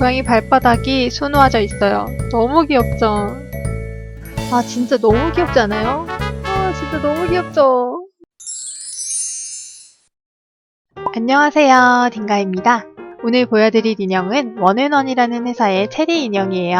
고양이 발바닥이 수놓아져 있어요. 너무 귀엽죠? 아, 진짜 너무 귀엽지 않아요? 아, 진짜 너무 귀엽죠? 안녕하세요. 딩가입니다. 오늘 보여드릴 인형은 원앤원이라는 회사의 체리 인형이에요.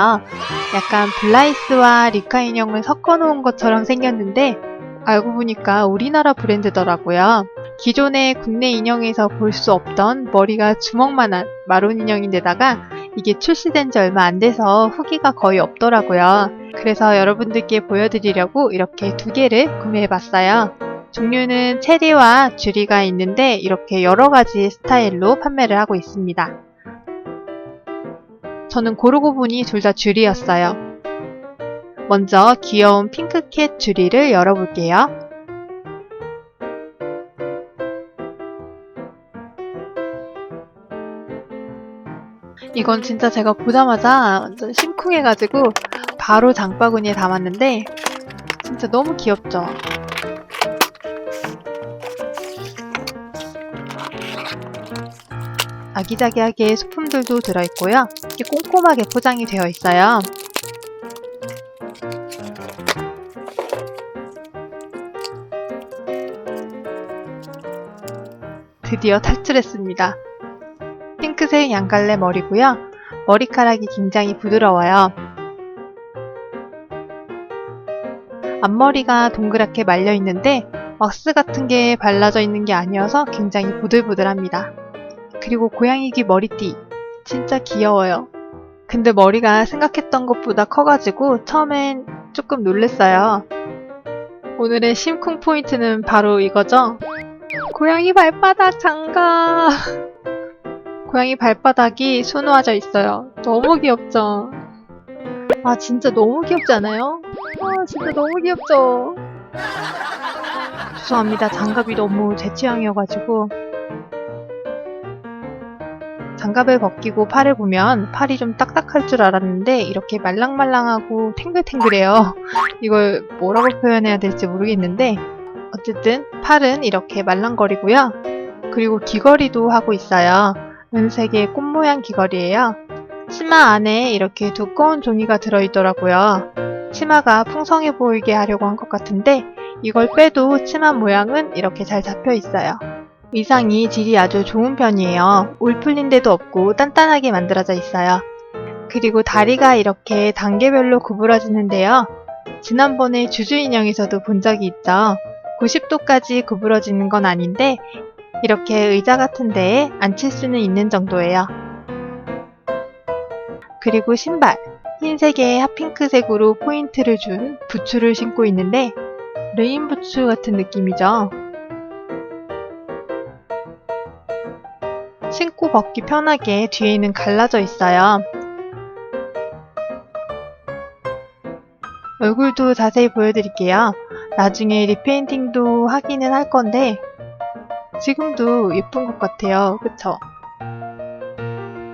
약간 블라이스와 리카 인형을 섞어놓은 것처럼 생겼는데 알고 보니까 우리나라 브랜드더라고요. 기존의 국내 인형에서 볼 수 없던 머리가 주먹만한 마론 인형인데다가 이게 출시된 지 얼마 안 돼서 후기가 거의 없더라고요. 그래서 여러분들께 보여드리려고 이렇게 두 개를 구매해봤어요. 종류는 체리와 주리가 있는데 이렇게 여러 가지 스타일로 판매를 하고 있습니다. 저는 고르고 보니 둘 다 주리였어요. 먼저 귀여운 핑크캣 주리를 열어볼게요. 이건 진짜 제가 보자마자 완전 심쿵해가지고 바로 장바구니에 담았는데 진짜 너무 귀엽죠? 아기자기하게 소품들도 들어있고요. 이렇게 꼼꼼하게 포장이 되어 있어요. 드디어 탈출했습니다. 핑크색 양갈래 머리고요. 머리카락이 굉장히 부드러워요. 앞머리가 동그랗게 말려 있는데 왁스 같은 게 발라져 있는 게 아니어서 굉장히 보들보들합니다. 그리고 고양이 귀 머리띠 진짜 귀여워요. 근데 머리가 생각했던 것보다 커가지고 처음엔 조금 놀랬어요. 오늘의 심쿵 포인트는 바로 이거죠. 고양이 발바닥 장갑. 고양이 발바닥이 수놓아져 있어요. 너무 귀엽죠? 아, 진짜 너무 귀엽지 않아요? 아, 진짜 너무 귀엽죠? 죄송합니다. 장갑이 너무 제 취향이어가지고. 장갑을 벗기고 팔을 보면 팔이 좀 딱딱할 줄 알았는데 이렇게 말랑말랑하고 탱글탱글해요. 이걸 뭐라고 표현해야 될지 모르겠는데 어쨌든 팔은 이렇게 말랑거리고요. 그리고 귀걸이도 하고 있어요. 은색의 꽃 모양 귀걸이에요. 치마 안에 이렇게 두꺼운 종이가 들어있더라고요. 치마가 풍성해 보이게 하려고 한 것 같은데 이걸 빼도 치마 모양은 이렇게 잘 잡혀 있어요. 의상이 질이 아주 좋은 편이에요. 울 풀린 데도 없고 단단하게 만들어져 있어요. 그리고 다리가 이렇게 단계별로 구부러지는데요. 지난번에 주주 인형에서도 본 적이 있죠. 90도까지 구부러지는 건 아닌데 이렇게 의자 같은 데에 앉힐 수는 있는 정도예요. 그리고 신발. 흰색에 핫핑크색으로 포인트를 준 부츠를 신고 있는데 레인 부츠 같은 느낌이죠. 신고 벗기 편하게 뒤에는 갈라져 있어요. 얼굴도 자세히 보여드릴게요. 나중에 리페인팅도 하기는 할 건데 지금도 예쁜 것 같아요. 그쵸?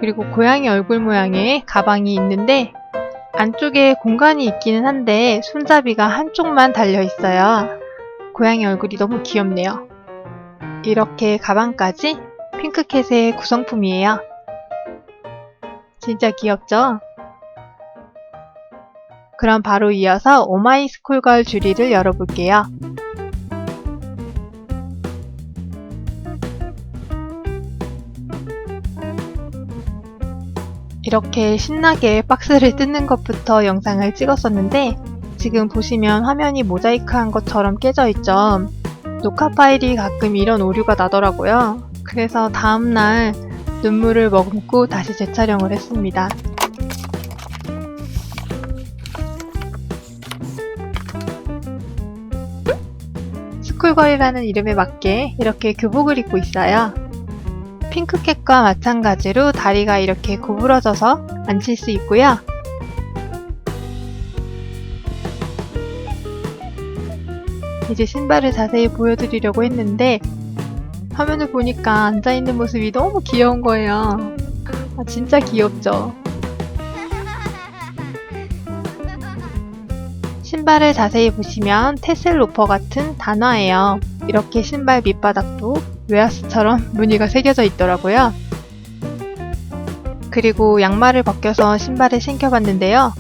그리고 고양이 얼굴 모양의 가방이 있는데 안쪽에 공간이 있기는 한데 손잡이가 한쪽만 달려 있어요. 고양이 얼굴이 너무 귀엽네요. 이렇게 가방까지 핑크캣의 구성품이에요. 진짜 귀엽죠? 그럼 바로 이어서 오마이 스쿨걸 주리를 열어볼게요. 이렇게 신나게 박스를 뜯는 것부터 영상을 찍었었는데 지금 보시면 화면이 모자이크한 것처럼 깨져 있죠. 녹화 파일이 가끔 이런 오류가 나더라고요. 그래서 다음날 눈물을 머금고 다시 재촬영을 했습니다. 스쿨걸이라는 이름에 맞게 이렇게 교복을 입고 있어요. 핑크캣과 마찬가지로 다리가 이렇게 구부러져서 앉힐 수 있고요. 이제 신발을 자세히 보여드리려고 했는데 화면을 보니까 앉아있는 모습이 너무 귀여운 거예요. 아, 진짜 귀엽죠? 신발을 자세히 보시면 테슬 로퍼 같은 단화예요. 이렇게 신발 밑바닥도 웨하스처럼 무늬가 새겨져 있더라고요. 그리고 양말을 벗겨서 신발을 신겨봤는데요.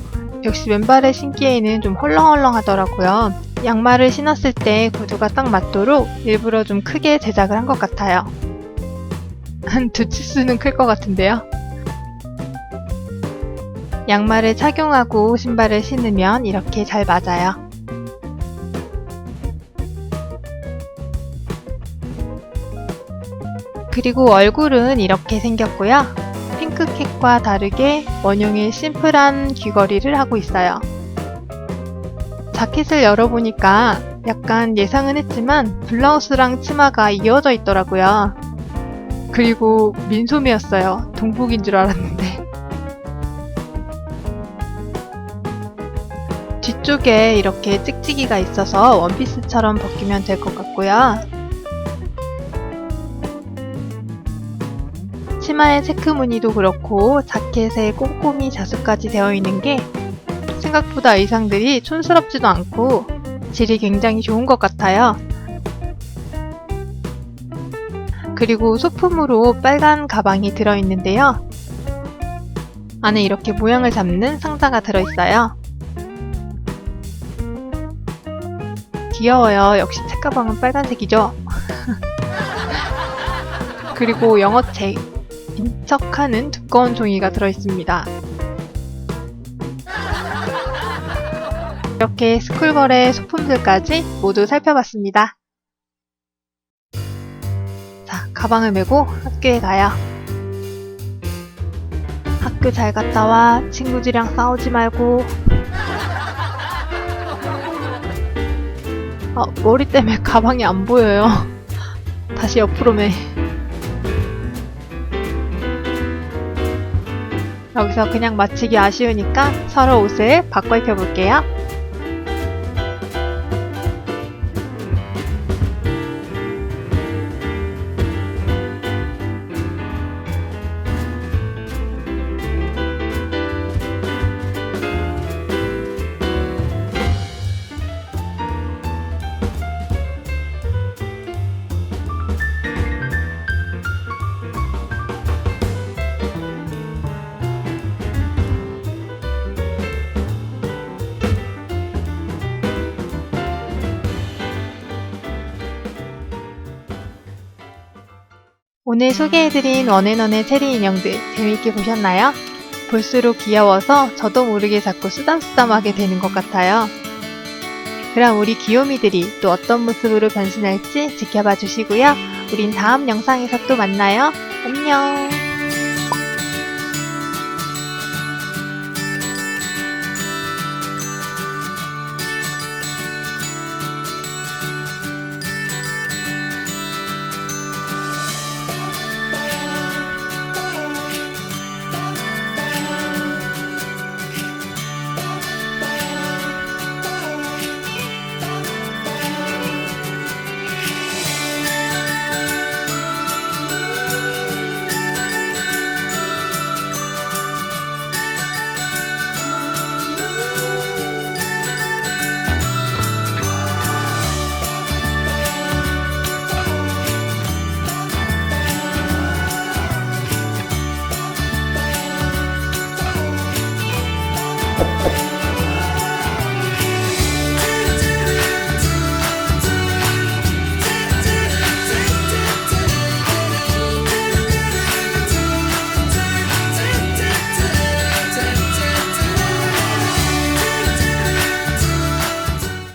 역시 맨발에 신기에는 좀 헐렁헐렁하더라고요. 양말을 신었을 때 구두가 딱 맞도록 일부러 좀 크게 제작을 한 것 같아요. 한 두 치수는 클 것 같은데요. 양말을 착용하고 신발을 신으면 이렇게 잘 맞아요. 그리고 얼굴은 이렇게 생겼고요. 핑크캣과 다르게 원형의 심플한 귀걸이를 하고 있어요. 자켓을 열어보니까 약간 예상은 했지만 블라우스랑 치마가 이어져 있더라고요. 그리고 민소매였어요. 동복인 줄 알았는데. 뒤쪽에 이렇게 찍찍이가 있어서 원피스처럼 벗기면 될 것 같고요. 치마의 체크 무늬도 그렇고 자켓에 꼼꼼히 자수까지 되어 있는 게 생각보다 의상들이 촌스럽지도 않고 질이 굉장히 좋은 것 같아요. 그리고 소품으로 빨간 가방이 들어있는데요. 안에 이렇게 모양을 잡는 상자가 들어있어요. 귀여워요. 역시 책가방은 빨간색이죠. 그리고 영어책, 인척하는 두꺼운 종이가 들어있습니다. 이렇게 스쿨걸의 소품들까지 모두 살펴봤습니다. 자, 가방을 메고 학교에 가요. 학교 잘 갔다 와. 친구들이랑 싸우지 말고. 어, 머리 때문에 가방이 안 보여요. 다시 옆으로 매. 여기서 그냥 마치기 아쉬우니까 서로 옷을 바꿔 입혀볼게요. 오늘 소개해드린 원앤원의 체리 인형들 재미있게 보셨나요? 볼수록 귀여워서 저도 모르게 자꾸 쓰담쓰담하게 되는 것 같아요. 그럼 우리 귀요미들이 또 어떤 모습으로 변신할지 지켜봐 주시고요. 우린 다음 영상에서 또 만나요. 안녕!